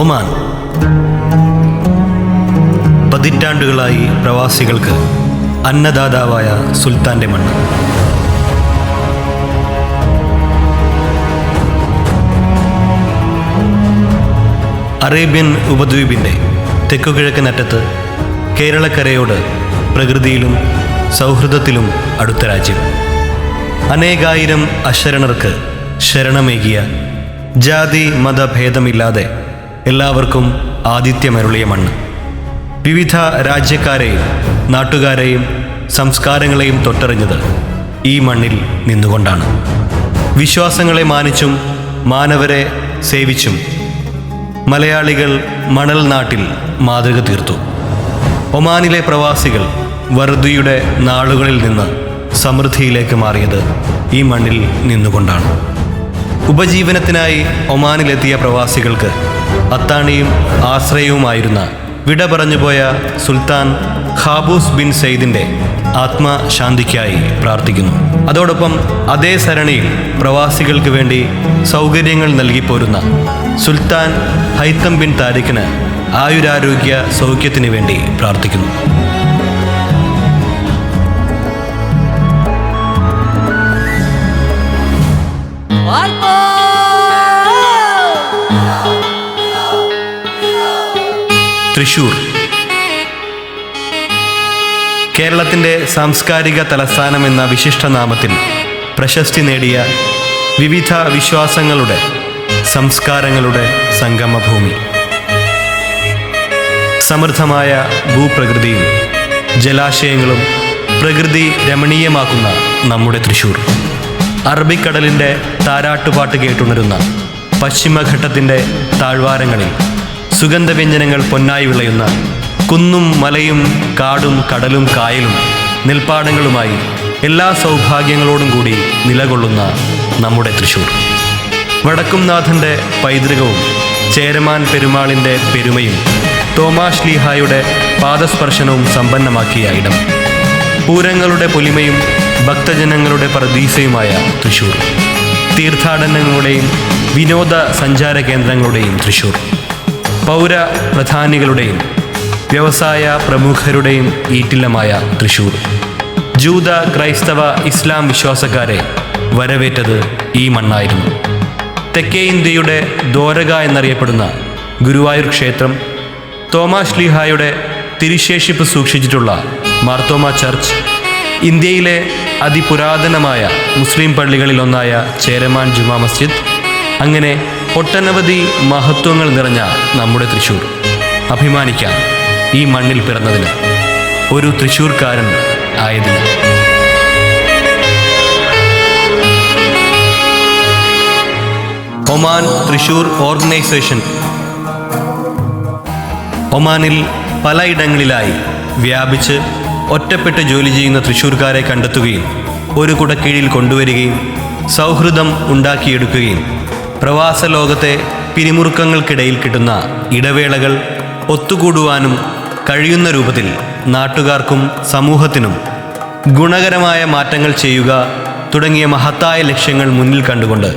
Oman പതിറ്റാണ്ടുകളായി പ്രവാസികൾക്ക് അന്നദാതാവായ സുൽത്താന്റെ മണ്ണ്. അറേബ്യൻ ഉപദ്വീപിന്റെ തെക്കുകിഴക്കൻ അറ്റത്ത് കേരളക്കരയോട് പ്രകൃതിയിലും സൗഹൃദത്തിലും അടുത്ത രാജ്യം. അനേകായിരം അശരണർക്ക് ശരണമേകിയ ജാതി മതഭേദമില്ലാതെ എല്ലാവർക്കും ആതിഥ്യമരുളിയ മണ്ണ്. വിവിധ രാജ്യക്കാരെയും നാട്ടുകാരെയും സംസ്കാരങ്ങളെയും തൊട്ടറിഞ്ഞത് ഈ മണ്ണിൽ നിന്നുകൊണ്ടാണ്. വിശ്വാസങ്ങളെ മാനിച്ചും മാനവരെ സേവിച്ചും മലയാളികൾ മണൽ നാട്ടിൽ മാതൃക തീർത്തു. ഒമാനിലെ പ്രവാസികൾ വറുതിയുടെ നാളുകളിൽ നിന്ന് സമൃദ്ധിയിലേക്ക് മാറിയത് ഈ മണ്ണിൽ നിന്നുകൊണ്ടാണ്. ഉപജീവനത്തിനായി ഒമാനിലെത്തിയ പ്രവാസികൾക്ക് അത്താണിയും ആശ്രയവുമായിരുന്ന വിട പറഞ്ഞുപോയ സുൽത്താൻ ഖാബൂസ് ബിൻ സെയ്ദിന്റെ ആത്മശാന്തിക്കായി പ്രാർത്ഥിക്കുന്നു. അതോടൊപ്പം അതേ സരണിയിൽ പ്രവാസികൾക്ക് വേണ്ടി സൗകര്യങ്ങൾ നൽകിപ്പോരുന്ന സുൽത്താൻ ഹൈത്തം ബിൻ താരിഖിന് ആയുരാരോഗ്യ സൗഖ്യത്തിന് വേണ്ടി പ്രാർത്ഥിക്കുന്നു. തൃശൂർ. കേരളത്തിന്റെ സാംസ്കാരിക തലസ്ഥാനം എന്ന വിശിഷ്ടനാമത്തിൽ പ്രശസ്തി നേടിയ വിവിധ വിശ്വാസങ്ങളുടെ സംസ്കാരങ്ങളുടെ സംഗമഭൂമി. സമൃദ്ധമായ ഭൂപ്രകൃതിയും ജലാശയങ്ങളും പ്രകൃതി രമണീയമാക്കുന്ന നമ്മുടെ തൃശൂർ. അറബിക്കടലിന്റെ താരാട്ടുപാട്ട് കേട്ടുണരുന്ന പശ്ചിമഘട്ടത്തിന്റെ താഴ്വാരങ്ങളിൽ സുഗന്ധവ്യഞ്ജനങ്ങൾ പൊന്നായി വിളയുന്ന കുന്നും മലയും കാടും കടലും കായലും നെൽപ്പാടങ്ങളുമായി എല്ലാ സൗഭാഗ്യങ്ങളോടും കൂടി നിലകൊള്ളുന്ന നമ്മുടെ തൃശൂർ. വടക്കുംനാഥന്റെ പൈതൃകവും ചേരമാൻ പെരുമാളിന്റെ പെരുമയും തോമാഷ് ലീഹായുടെ പാദസ്പർശനവും സമ്പന്നമാക്കിയ ഇടം. പൂരങ്ങളുടെ പൊലിമയും ഭക്തജനങ്ങളുടെ പ്രതീസയുമായ തൃശൂർ. തീർത്ഥാടനങ്ങളുടെയും വിനോദ സഞ്ചാര കേന്ദ്രങ്ങളുടെയും തൃശൂർ. പൗര പ്രധാനികളുടെയും വ്യവസായ പ്രമുഖരുടെയും ഈറ്റില്ലമായ തൃശൂർ. ജൂത ക്രൈസ്തവ ഇസ്ലാം വിശ്വാസക്കാരെ വരവേറ്റത് ഈ മണ്ണായിരുന്നു. തെക്കേ ഇന്ത്യയുടെ ദ്വാരക എന്നറിയപ്പെടുന്ന ഗുരുവായൂർ ക്ഷേത്രം തോമാഷ് ലീഹായുടെ തിരുശേഷിപ്പ് സൂക്ഷിച്ചിട്ടുള്ള മാർത്തോമ ചർച്ച് ഇന്ത്യയിലെ അതിപുരാതനമായ മുസ്ലിം പള്ളികളിലൊന്നായ ചേരമാൻ ജുമാ മസ്ജിദ് അങ്ങനെ ഒട്ടനവധി മഹത്വങ്ങൾ നിറഞ്ഞ നമ്മുടെ തൃശ്ശൂർ അഭിമാനിക്കാം ഈ മണ്ണിൽ പിറന്നതിന്. ഒരു തൃശ്ശൂർക്കാരൻ ആയതിന്. ഒമാൻ തൃശൂർ ഓർഗനൈസേഷൻ. ഒമാനിൽ പലയിടങ്ങളിലായി വ്യാപിച്ച് ഒറ്റപ്പെട്ട് ജോലി ചെയ്യുന്ന തൃശ്ശൂർക്കാരെ കണ്ടെത്തുകയും ഒരു കുടക്കീഴിൽ കൊണ്ടുവരികയും സൗഹൃദം ഉണ്ടാക്കിയെടുക്കുകയും പ്രവാസ ലോകത്തെ പിരിമുറുക്കങ്ങൾക്കിടയിൽ കിട്ടുന്ന ഇടവേളകൾ ഒത്തുകൂടുവാനും കഴിയുന്ന രൂപത്തിൽ നാട്ടുകാർക്കും സമൂഹത്തിനും ഗുണകരമായ മാറ്റങ്ങൾ ചെയ്യുക തുടങ്ങിയ മഹത്തായ ലക്ഷ്യങ്ങൾ മുന്നിൽ കണ്ടുകൊണ്ട്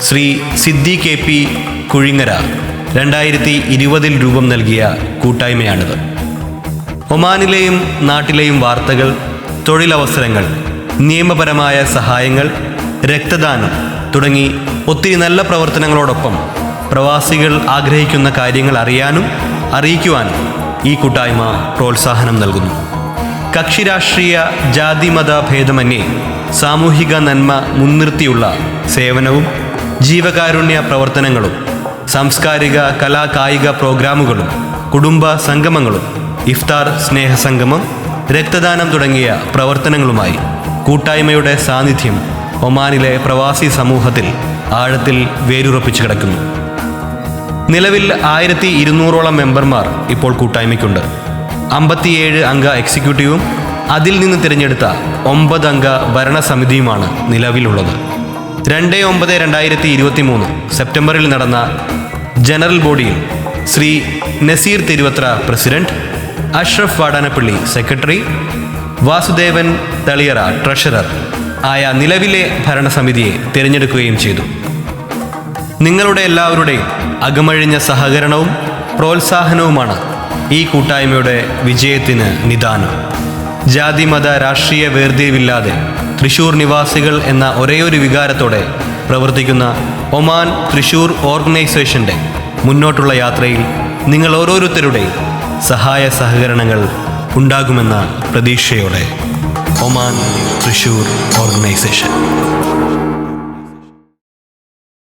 ശ്രീ സിദ്ധി കെ പി കുഴിങ്ങര രണ്ടായിരത്തി ഇരുപതിൽ രൂപം നൽകിയ കൂട്ടായ്മയാണിത്. ഒമാനിലെയും നാട്ടിലെയും വാർത്തകൾ തൊഴിലവസരങ്ങൾ നിയമപരമായ സഹായങ്ങൾ രക്തദാനം തുടങ്ങി ഒത്തിരി നല്ല പ്രവർത്തനങ്ങളോടൊപ്പം പ്രവാസികൾ ആഗ്രഹിക്കുന്ന കാര്യങ്ങൾ അറിയാനും അറിയിക്കുവാനും ഈ കൂട്ടായ്മ പ്രോത്സാഹനം നൽകുന്നു. കക്ഷി രാഷ്ട്രീയ ജാതിമത ഭേദമന്യേ സാമൂഹിക നന്മ മുൻനിർത്തിയുള്ള സേവനവും ജീവകാരുണ്യ പ്രവർത്തനങ്ങളും സാംസ്കാരിക കലാ കായിക പ്രോഗ്രാമുകളും കുടുംബ സംഗമങ്ങളും ഇഫ്താർ സ്നേഹസംഗമം രക്തദാനം തുടങ്ങിയ പ്രവർത്തനങ്ങളുമായി കൂട്ടായ്മയുടെ സാന്നിധ്യം ഒമാനിലെ പ്രവാസി സമൂഹത്തിൽ ആഴത്തിൽ വേരുറപ്പിച്ചു കിടക്കുന്നു. നിലവിൽ ആയിരത്തി ഇരുന്നൂറോളം മെമ്പർമാർ ഇപ്പോൾ കൂട്ടായ്മയ്ക്കുണ്ട്. അമ്പത്തിയേഴ് അംഗ എക്സിക്യൂട്ടീവും അതിൽ നിന്ന് തിരഞ്ഞെടുത്ത ഒമ്പത് അംഗ ഭരണസമിതിയുമാണ് നിലവിലുള്ളത്. രണ്ട് ഒമ്പത് രണ്ടായിരത്തി ഇരുപത്തി മൂന്ന് സെപ്റ്റംബറിൽ നടന്ന ജനറൽ ബോഡിയിൽ Shri Naseer Thiruvathra president Ashraf Vadanappally secretary Vasudevan Thaliyara treasurer ആയ നിലവിലെ ഭരണസമിതിയെ തിരഞ്ഞെടുക്കുകയും ചെയ്തു. നിങ്ങളുടെ എല്ലാവരുടെയും അകമഴിഞ്ഞ സഹകരണവും പ്രോത്സാഹനവുമാണ് ഈ കൂട്ടായ്മയുടെ വിജയത്തിന് നിദാനം. ജാതി മത രാഷ്ട്രീയ വേർതിരിവില്ലാതെ തൃശൂർ നിവാസികൾ എന്ന ഒരേയൊരു വികാരത്തോടെ പ്രവർത്തിക്കുന്ന ഒമാൻ തൃശൂർ ഓർഗനൈസേഷന്റെ മുന്നോട്ടുള്ള യാത്രയിൽ നിങ്ങൾ ഓരോരുത്തരുടെയും സഹായ സഹകരണങ്ങൾ ഉണ്ടാകുമെന്ന പ്രതീക്ഷയോടെ. Oman Thrissur organisation